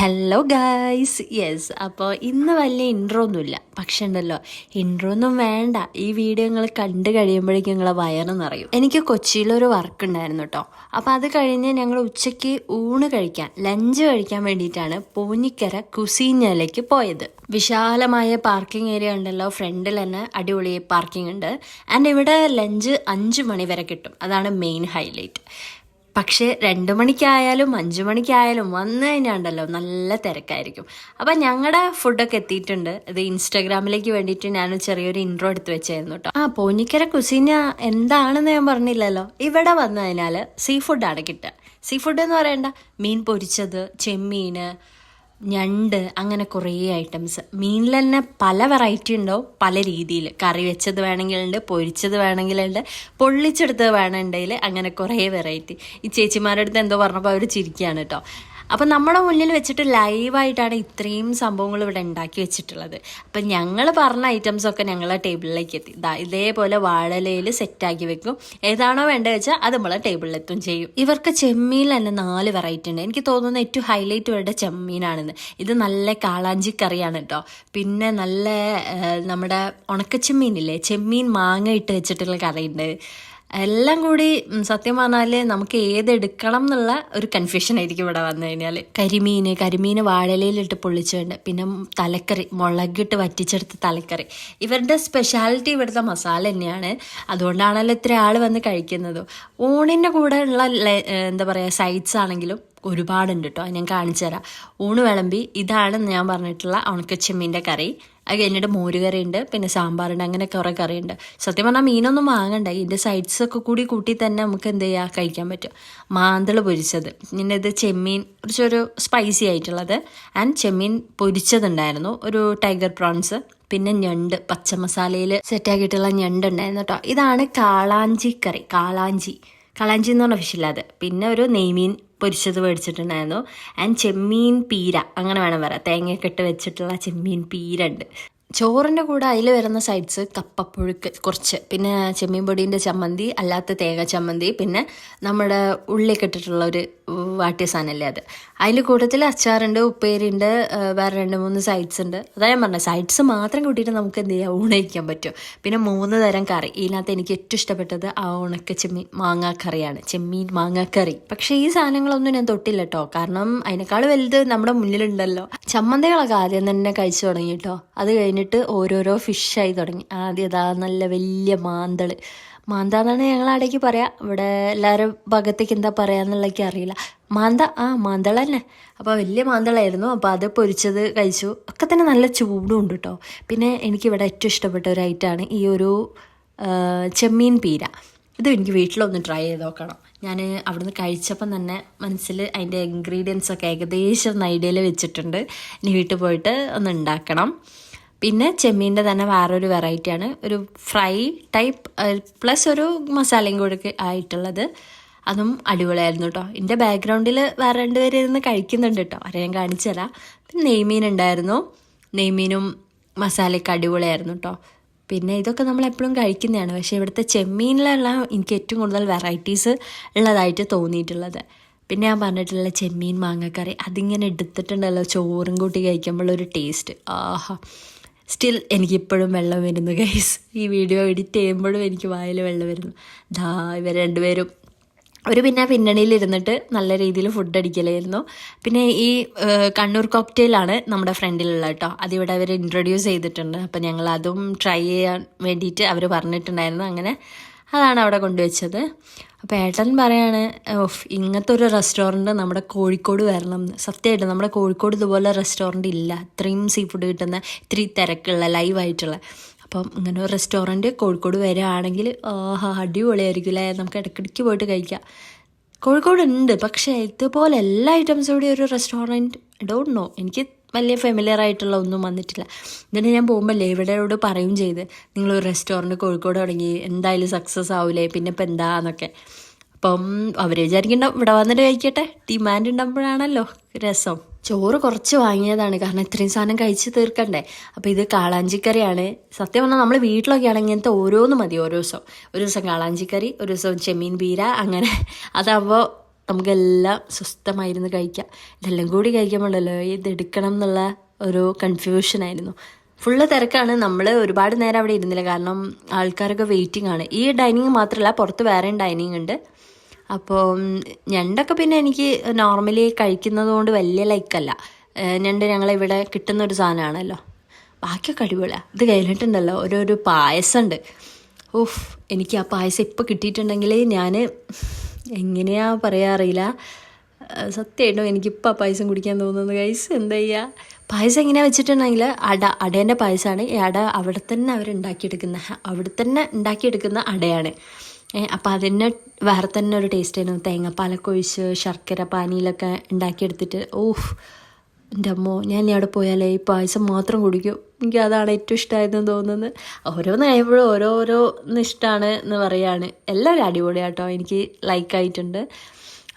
Hello guys yes അപ്പോൾ ഇന്ന് വലിയ ഇൻട്രോ ഒന്നുമില്ല. പക്ഷെ ഉണ്ടല്ലോ ഇൻട്രോ ഒന്നും വേണ്ട. ഈ വീഡിയോ നിങ്ങൾ കണ്ടു കഴിയുമ്പോഴേക്കും നിങ്ങളെ വയറ് നിറയും. എനിക്ക് കൊച്ചിയിലൊരു വർക്ക് ഉണ്ടായിരുന്നു കേട്ടോ അപ്പോൾ അത് കഴിഞ്ഞ് ഞങ്ങൾ ഉച്ചയ്ക്ക് ഊണ് കഴിക്കാൻ ലഞ്ച് കഴിക്കാൻ വേണ്ടിയിട്ടാണ് പൂഞ്ഞിക്കര കുസീഞ്ഞയിലേക്ക് പോയത്. വിശാലമായ പാർക്കിംഗ് ഏരിയ ഉണ്ടല്ലോ ഫ്രണ്ടിൽ തന്നെ അടിപൊളി പാർക്കിംഗ് ഉണ്ട്. ആൻഡ് ഇവിടെ ലഞ്ച് അഞ്ച് മണി വരെ കിട്ടും. അതാണ് മെയിൻ ഹൈലൈറ്റ് പക്ഷേ രണ്ട് മണിക്കായാലും അഞ്ചു മണിക്കായാലും വന്നു കഴിഞ്ഞാണ്ടല്ലോ നല്ല തിരക്കായിരിക്കും. അപ്പം ഞങ്ങളുടെ ഫുഡൊക്കെ എത്തിയിട്ടുണ്ട്. ഇത് ഇൻസ്റ്റാഗ്രാമിലേക്ക് വേണ്ടിയിട്ട് ഞാൻ ചെറിയൊരു ഇൻട്രോ എടുത്ത് വെച്ചായിരുന്നു കേട്ടോ ആ പോനിക്കര കുസീന എന്താണെന്ന് ഞാൻ പറഞ്ഞില്ലല്ലോ. ഇവിടെ വന്നു കഴിഞ്ഞാൽ സീ ഫുഡാണ് കിട്ടുക. സീ ഫുഡ് എന്ന് പറയണ്ട. മീൻ പൊരിച്ചത് ചെമ്മീന് ഞണ്ട് അങ്ങനെ കുറേ ഐറ്റംസ് മീനിൽ തന്നെ പല വെറൈറ്റി ഉണ്ടാവും പല രീതിയിൽ. കറി വെച്ചത് വേണമെങ്കിലുണ്ട് പൊരിച്ചത് വേണമെങ്കിലുണ്ട് പൊള്ളിച്ചെടുത്തത് വേണമെങ്കിൽ അങ്ങനെ കുറേ വെറൈറ്റി ഈ ചേച്ചിമാരുടെ അടുത്ത് എന്തോ പറഞ്ഞപ്പോൾ അവർ ചിരിക്കുകയാണ് കേട്ടോ. അപ്പം നമ്മുടെ മുന്നിൽ വെച്ചിട്ട് ലൈവായിട്ടാണ് ഇത്രയും സംഭവങ്ങൾ ഇവിടെ ഉണ്ടാക്കി വെച്ചിട്ടുള്ളത്. അപ്പം ഞങ്ങൾ പറഞ്ഞ ഐറ്റംസ് ഒക്കെ ഞങ്ങളെ ടേബിളിലേക്ക് എത്തി. ഇതേപോലെ വാഴലയിൽ സെറ്റാക്കി വെക്കും. ഏതാണോ വേണ്ടത് വെച്ചാൽ അത് നമ്മളെ ടേബിളിലെത്തും ചെയ്യും. ഇവർക്ക് ചെമ്മീൻ തന്നെ നാല് വെറൈറ്റി ഉണ്ട്. എനിക്ക് തോന്നുന്ന ഏറ്റവും ഹൈലൈറ്റ് ഇവരുടെ ചെമ്മീനാണെന്ന്. ഇത് നല്ല കാളാഞ്ചി കറിയാണ് കേട്ടോ പിന്നെ നല്ല നമ്മുടെ ഉണക്കച്ചെമ്മീനില്ലേ? ചെമ്മീൻ മാങ്ങ ഇട്ട് വെച്ചിട്ടുള്ള കറിയുണ്ട്. എല്ലാം കൂടി സത്യം പറഞ്ഞാൽ നമുക്ക് ഏതെടുക്കണം എന്നുള്ള ഒരു കൺഫ്യൂഷൻ ആയിരിക്കും ഇവിടെ വന്നു കഴിഞ്ഞാൽ കരിമീൻ കരിമീൻ വാഴലയിലിട്ട് പൊള്ളിച്ചുണ്ട് പിന്നെ തലക്കറി മുളകിട്ട് വറ്റിച്ചെടുത്ത തലക്കറി. ഇവരുടെ സ്പെഷ്യാലിറ്റി ഇവിടുത്തെ മസാല തന്നെയാണ്. അതുകൊണ്ടാണല്ലോ ഇത്ര ആൾ വന്ന് കഴിക്കുന്നത്. ഊണിന്റെ കൂടെ ഉള്ള എന്താ പറയുക സൈഡ്സ് ആണെങ്കിലും ഒരുപാടുണ്ട് കേട്ടോ ഞാൻ കാണിച്ചു തരാം. ഊണ് വിളമ്പി ഇതാണ് ഞാൻ പറഞ്ഞിട്ടുള്ള ഉണക്കച്ചെമ്മീന്റെ കറി. അത് കഴിഞ്ഞിട്ട് മോരുകറി ഉണ്ട് പിന്നെ സാമ്പാറുണ്ട് അങ്ങനെ കുറേ കറിയുണ്ട്. സത്യം പറഞ്ഞാൽ മീനൊന്നും വാങ്ങണ്ട. ഇതിന്റെ സൈഡ്സൊക്കെ കൂടി കൂട്ടി തന്നെ നമുക്ക് എന്ത് ചെയ്യാം കഴിക്കാൻ പറ്റും. മാന്തൾ പൊരിച്ചത്. പിന്നെ ഇത് ചെമ്മീൻ കുറച്ചൊരു സ്പൈസി ആയിട്ടുള്ളത്. ആൻഡ് ചെമ്മീൻ പൊരിച്ചതുണ്ടായിരുന്നു. ഒരു ടൈഗർ പ്രോൺസ് പിന്നെ ഞണ്ട് പച്ചമസാലയിൽ സെറ്റാക്കിയിട്ടുള്ള ഞണ്ട് ഉണ്ടായിരുന്നു കേട്ടോ ഇതാണ് കാളാഞ്ചി കറി. കാളാഞ്ചി. കാളാഞ്ചി എന്ന് പറഞ്ഞ ഫിഷില്ല പിന്നെ ഒരു നെയ്മീൻ പൊരിച്ചത് മേടിച്ചിട്ടുണ്ടായിരുന്നു. ആൻഡ് ചെമ്മീൻ പീര അങ്ങനെ വേണം പറയാം തേങ്ങയൊക്കെ ഇട്ട് വെച്ചിട്ടുള്ള ചെമ്മീൻ പീര ഉണ്ട് ചോറിന്റെ കൂടെ അതിൽ വരുന്ന സൈഡ്സ് കപ്പപ്പുഴുക്ക് കുറച്ച്. പിന്നെ ചെമ്മീൻ പൊടീന്റെ ചമ്മന്തി അല്ലാത്ത തേങ്ങ ചമ്മന്തി പിന്നെ നമ്മുടെ ഉള്ളിയൊക്കെ ഇട്ടിട്ടുള്ള ഒരു വാട്ടിയ സാധനമല്ലേ അത്. അതിൽ കൂട്ടത്തിൽ അച്ചാറുണ്ട് ഉപ്പേരിയുണ്ട് വേറെ രണ്ട് മൂന്ന് സൈഡ്സ് ഉണ്ട് അതാ ഞാൻ പറഞ്ഞത് സൈഡ്സ് മാത്രം കൂട്ടിയിട്ട് നമുക്ക് എന്ത് ചെയ്യാം? ഊണയിക്കാൻ പറ്റും. പിന്നെ മൂന്ന് തരം കറി. ഇതിനകത്ത് എനിക്ക് ഏറ്റവും ഇഷ്ടപ്പെട്ടത് ആ ഉണക്ക ചെമ്മീൻ മാങ്ങാക്കറിയാണ്. ചെമ്മീൻ മാങ്ങാക്കറി. പക്ഷേ ഈ സാധനങ്ങളൊന്നും ഞാൻ തൊട്ടില്ല കേട്ടോ കാരണം അതിനേക്കാൾ വലുത് നമ്മുടെ മുന്നിലുണ്ടല്ലോ. ചമ്മന്തികളൊക്കെ ആദ്യം തന്നെ കഴിച്ചു തുടങ്ങി കേട്ടോ അത് കഴിഞ്ഞിട്ട് ഓരോരോ ഫിഷായി തുടങ്ങി. ആദ്യം ഇതാ നല്ല വലിയ മാന്തൾ. മാന്താന്നാണ് ഞങ്ങൾ അവിടേക്ക് പറയാം. ഇവിടെ എല്ലാവരും ഭാഗത്തേക്ക് എന്താ പറയാന്നുള്ളതൊക്കെ അറിയില്ല. മാന്ത ആ മാന്തള തന്നെ. അപ്പോൾ വലിയ മാന്തളായിരുന്നു. അപ്പോൾ അത് പൊരിച്ചത് കഴിച്ചു. ഒക്കെ തന്നെ നല്ല ചൂടും ഉണ്ട് കേട്ടോ പിന്നെ എനിക്കിവിടെ ഏറ്റവും ഇഷ്ടപ്പെട്ട ഒരു ഐറ്റമാണ് ഈ ഒരു ചെമ്മീൻ പീര. ഇത് എനിക്ക് വീട്ടിലൊന്ന് ട്രൈ ചെയ്ത് നോക്കണം. ഞാൻ അവിടുന്ന് കഴിച്ചപ്പം തന്നെ മനസ്സിൽ അതിന്റെ ഇൻഗ്രീഡിയൻസ് ഒക്കെ ഏകദേശം ഐഡിയയിൽ വെച്ചിട്ടുണ്ട്. ഇനി വീട്ടിൽ പോയിട്ട് ഒന്ന് ഉണ്ടാക്കണം. പിന്നെ ചെമ്മീന്റെ തന്നെ വേറൊരു വെറൈറ്റിയാണ് ഒരു ഫ്രൈ ടൈപ്പ് പ്ലസ് ഒരു മസാലയും കൂടെ ആയിട്ടുള്ളത്. അതും അടിപൊളിയായിരുന്നു കേട്ടോ എന്റെ ബാക്ക്ഗ്രൗണ്ടിൽ വേറെ രണ്ടുപേര് ഇരുന്ന് കഴിക്കുന്നുണ്ട് കേട്ടോ അവരെ ഞാൻ കാണിച്ചു തരാം. പിന്നെ നെയ്മീൻ ഉണ്ടായിരുന്നു നെയ്മീനും മസാലയൊക്കെ അടിപൊളിയായിരുന്നു കേട്ടോ പിന്നെ ഇതൊക്കെ നമ്മൾ എപ്പോഴും കഴിക്കുന്നതാണ്. പക്ഷേ ഇവിടുത്തെ ചെമ്മീനിലുള്ള എനിക്ക് ഏറ്റവും കൂടുതൽ വെറൈറ്റീസ് ഉള്ളതായിട്ട് തോന്നിയിട്ടുള്ളത്. പിന്നെ ഞാൻ പറഞ്ഞിട്ടുള്ള ചെമ്മീൻ മാങ്ങക്കറി അതിങ്ങനെ എടുത്തിട്ടുണ്ടല്ലോ ചോറും കൂട്ടി കഴിക്കുമ്പോൾ ഒരു ടേസ്റ്റ് ആഹാ. സ്റ്റിൽ എനിക്കിപ്പോഴും വെള്ളം വരുന്നു ഗൈസ് ഈ വീഡിയോ എഡിറ്റ് ചെയ്യുമ്പോഴും എനിക്ക് വായിൽ വെള്ളം വരുന്നു. ദാ ഇവർ രണ്ടുപേരും. ഒരു പിന്നെ പിന്നണിയിൽ ഇരുന്നിട്ട് നല്ല രീതിയിൽ ഫുഡ് അടിക്കലായിരുന്നു. പിന്നെ ഈ കണ്ണൂർ കോക്ടെയിലാണ് നമ്മുടെ ഫ്രണ്ടിലുള്ള കേട്ടോ അതിവിടെ അവർ ഇൻട്രൊഡ്യൂസ് ചെയ്തിട്ടുണ്ട്. അപ്പം ഞങ്ങൾ അതും ട്രൈ ചെയ്യാൻ വേണ്ടിയിട്ട് അവർ പറഞ്ഞിട്ടുണ്ടായിരുന്നു. അങ്ങനെ അതാണ് അവിടെ കൊണ്ടുവച്ചത്. അപ്പോൾ ഏട്ടൻ പറയാണ് ഓഫ് ഇങ്ങനത്തെ ഒരു റെസ്റ്റോറന്റ് നമ്മുടെ കോഴിക്കോട് വരണം. എന്ന് സത്യമായിട്ട് നമ്മുടെ കോഴിക്കോട് ഇതുപോലെ റെസ്റ്റോറന്റ് ഇല്ല. ഇത്രയും സീ ഫുഡ് കിട്ടുന്ന ഇത്തിരി തിരക്കുള്ള ലൈവായിട്ടുള്ള അപ്പം ഇങ്ങനെ ഒരു റെസ്റ്റോറന്റ് കോഴിക്കോട് വരികയാണെങ്കിൽ ആഹാ അടിപൊളിയായിരിക്കും അല്ലേ നമുക്ക് ഇടയ്ക്കിടയ്ക്ക് പോയിട്ട് കഴിക്കാം. കോഴിക്കോട് ഉണ്ട് പക്ഷേ ഇതുപോലെ എല്ലാ ഐറ്റംസും കൂടി ഒരു റെസ്റ്റോറന്റ് ഡോണ്ട് നോ എനിക്ക് വലിയ ഫെമിലിയർ ആയിട്ടുള്ള ഒന്നും വന്നിട്ടില്ല. എന്നിട്ട് ഞാൻ പോകുമ്പോൾ ഇവിടെയോട് പറയും ചെയ്ത് നിങ്ങളൊരു റെസ്റ്റോറന്റ് കോഴിക്കോട് തുടങ്ങി എന്തായാലും സക്സസ് ആവൂലേ? പിന്നെ ഇപ്പം എന്താന്നൊക്കെ അപ്പം അവർ വിചാരിക്കണ്ട ഇവിടെ വന്നിട്ട് കഴിക്കട്ടെ. ഡിമാൻഡ് ഉണ്ടാകുമ്പോഴാണല്ലോ രസം. ചോറ് കുറച്ച് വാങ്ങിയതാണ് കാരണം ഇത്രയും സാധനം കഴിച്ച് തീർക്കണ്ടേ? അപ്പോൾ ഇത് കാളാഞ്ചിക്കറിയാണ്. സത്യം പറഞ്ഞാൽ നമ്മൾ വീട്ടിലൊക്കെ ആണെങ്കിൽ ഇങ്ങനത്തെ ഓരോന്ന് മതി ഓരോ ദിവസം. ഒരു ദിവസം കാളാഞ്ചിക്കറി ഒരു ദിവസം ചെമ്മീൻ ബീര അങ്ങനെ. അതാകുമ്പോൾ നമുക്കെല്ലാം സ്വസ്ഥമായിരുന്നു കഴിക്കാം. ഇതെല്ലാം കൂടി കഴിക്കുമ്പോഴല്ലോ ഇത് എടുക്കണം എന്നുള്ള ഒരു കൺഫ്യൂഷനായിരുന്നു ഫുള്ള് തിരക്കാണ്. നമ്മൾ ഒരുപാട് നേരം അവിടെ ഇരുന്നില്ല. കാരണം ആൾക്കാരൊക്കെ വെയിറ്റിംഗ് ആണ്. ഈ ഡൈനിങ് മാത്രമല്ല പുറത്ത് വേറെയും ഡൈനിങ് ഉണ്ട്. അപ്പോൾ ഞണ്ടൊക്കെ പിന്നെ എനിക്ക് നോർമലി കഴിക്കുന്നത് കൊണ്ട് വലിയ ലൈക്കല്ല ഞണ്ട് ഞങ്ങളിവിടെ കിട്ടുന്ന ഒരു സാധനമാണല്ലോ. ബാക്കിയൊക്കെ അടിപൊളിയാണ് ഇത് കഴിഞ്ഞിട്ടുണ്ടല്ലോ. ഓരോരോ പായസം ഉണ്ട് ഓഫ് എനിക്ക് ആ പായസം ഇപ്പോൾ കിട്ടിയിട്ടുണ്ടെങ്കിൽ ഞാൻ എങ്ങനെയാ പറയാ അറിയില്ല. സത്യമായിട്ടും എനിക്കിപ്പോൾ പായസം കുടിക്കാൻ തോന്നുന്നു ഗൈസ് എന്താ ചെയ്യുക പായസം എങ്ങനെയാ വെച്ചിട്ടുണ്ടെങ്കിൽ അട അടേന്റെ പായസമാണ് ഈ അട അവിടെ തന്നെ അവർ ഉണ്ടാക്കിയെടുക്കുന്ന അവിടെ തന്നെ ഉണ്ടാക്കിയെടുക്കുന്ന അടയാണ്. അപ്പോൾ അതിന് വേറെ തന്നെ ഒരു ടേസ്റ്റ് ആയിരുന്നു. തേങ്ങാപ്പാലൊക്കെ ഒഴിച്ച് ശർക്കര പാനിയിലൊക്കെ ഉണ്ടാക്കിയെടുത്തിട്ട് ഓഹ് എന്റെ അമ്മോ ഞാൻ അവിടെ പോയാലേ ഈ പായസം മാത്രം കുടിക്കും. എനിക്ക് അതാണ് ഏറ്റവും ഇഷ്ടമായതെന്ന് തോന്നുന്നത്. ഓരോന്ന് ഓരോ ഓരോരോ ഇഷ്ടമാണ് എന്ന് പറയാണ്. എല്ലാവരും അടിപൊളിയാട്ടോ. എനിക്ക് ലൈക്കായിട്ടുണ്ട്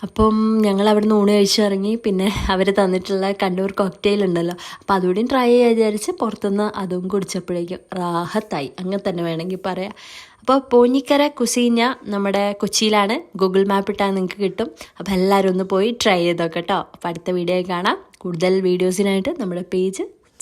അപ്പം ഞങ്ങൾ അവിടെ നിന്ന് ഊണ് കഴിച്ചിറങ്ങി പിന്നെ അവർ തന്നിട്ടുള്ള കണ്ണൂർ കോക്ടെയിൽ ഉണ്ടല്ലോ. അപ്പോൾ അതുകൂടി ട്രൈ ചെയ്യാൻ വിചാരിച്ച് പുറത്തുനിന്ന് അതും കുടിച്ചപ്പോഴേക്കും റാഹത്തായി. അങ്ങനെ തന്നെ വേണമെങ്കിൽ പറയാം. അപ്പോൾ പോഞ്ഞിക്കര കുസീഞ്ഞ നമ്മുടെ കൊച്ചിയിലാണ്. ഗൂഗിൾ മാപ്പ് ഇട്ടാൽ നിങ്ങൾക്ക് കിട്ടും. അപ്പോൾ എല്ലാവരും ഒന്ന് പോയി ട്രൈ ചെയ്തോ കേട്ടോ. അപ്പോൾ അടുത്ത വീഡിയോ കാണാം. കൂടുതൽ വീഡിയോസിനായിട്ട് നമ്മുടെ പേജ്